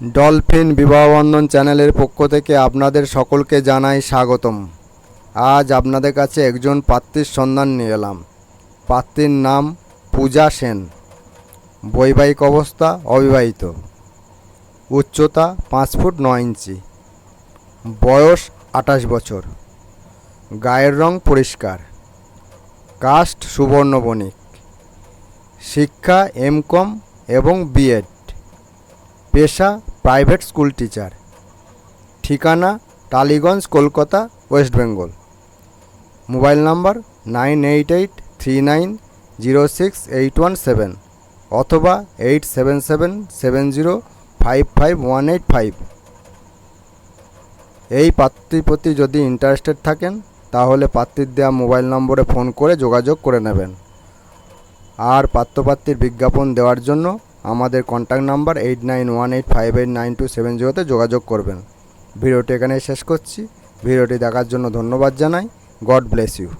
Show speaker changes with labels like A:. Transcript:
A: Dolphin Bibahabandhan চ্যানেলের পক্ষ থেকে আপনাদের সকলকে জানাই স্বাগতম। আজ আপনাদের কাছে একজন পাত্রীর সন্ধান নিয়ে এলাম। পাত্রীর নাম পূজা সেন। বৈবাহিক অবস্থা অবিবাহিত। উচ্চতা পাঁচ ফুট নয় ইঞ্চি। বয়স আঠাশ বছর। গায়ের রং পরিষ্কার। কাস্ট সুবর্ণ বণিক শিক্ষা এমকম এবং বিএড পেশা প্রাইভেট স্কুল টিচার ঠিকানা, Tollygunge, Kolkata West Bengal mobile number nine eight eight three nine zero six eight one seven অথবা eight seven seven seven zero five five one eight five এই পাত্রীর প্রতি যদি interested থাকেন, তাহলে পাত্রীর দেওয়া মোবাইল নম্বরে ফোন করে যোগাযোগ করে নেবেন। আর পাত্রপাত্রীর বিজ্ঞাপন দেওয়ার জন্য আমাদের contact number eight nine one eight five eight nine two seven জিরোতে যোগাযোগ করবেন। ভিডিওটি এখানে শেষ করছি। ভিডিওটি দেখার জন্য ধন্যবাদ জানাই। God bless you